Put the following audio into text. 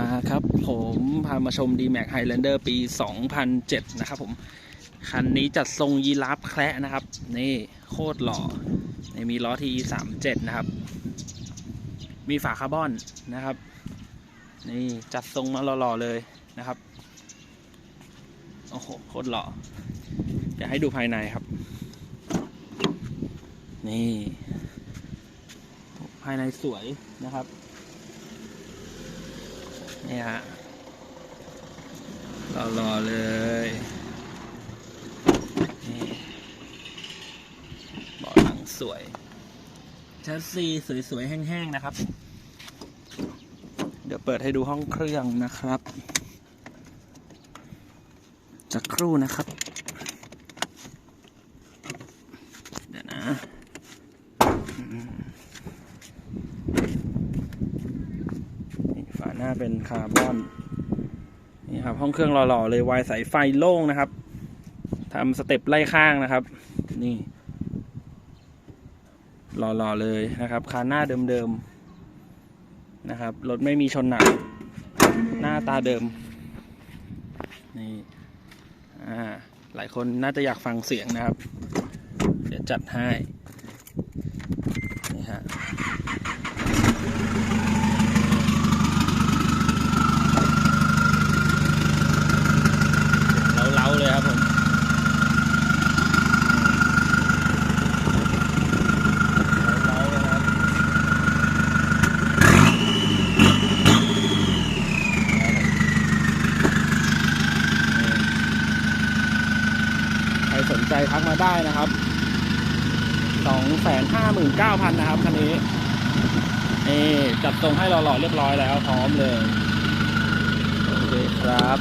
มาครับผมพามาชม d m a x Highlander ปี 2007 นะครับผม คันนี้จัดทรงยีราฟแคระนะครับ นี่โคตรหล่อนี่มีล้อที37 นะครับ มีฝาคาร์บอนนะครับ นี่จัดทรงมาหล่อๆเลยนะครับ โอ้โห โคตรหล่อเดี๋ยวให้ดูภายในครับ นี่ ภายในสวยนะครับ นี่ฮะหล่อๆเลยนี่เบาะหนังสวยแชสซีสวยๆ แห้งๆ นะครับ เดี๋ยวเปิดให้ดูห้องเครื่องนะครับจะครู่นะครับ เดี๋ยวนะอืมนี่ฝา หน้าเป็นคาร์บอนนี่ครับห้องเครื่องหล่อๆเลยวายสายไฟโล่งนะครับทำสเต็ปไล่ข้างนะครับ นี่หล่อๆเลยนะครับคาหน้าเดิมๆนะครับรถไม่มีชนหนัก หน้าตาเดิมนี่อ่าหลายคนน่าจะอยากฟังเสียงนะครับ เดี๋ยวจัดให้ นี่ฮะ เล้าๆเลยครับผม เล้าๆเลยนะครับ ใจทักมาได้นะครับสองแสนห้าหมื่นเก้าพันนะครับคันนี้นี่จัดตรงให้หล่อๆเรียบร้อยแล้วพร้อมเลย โอเคครับ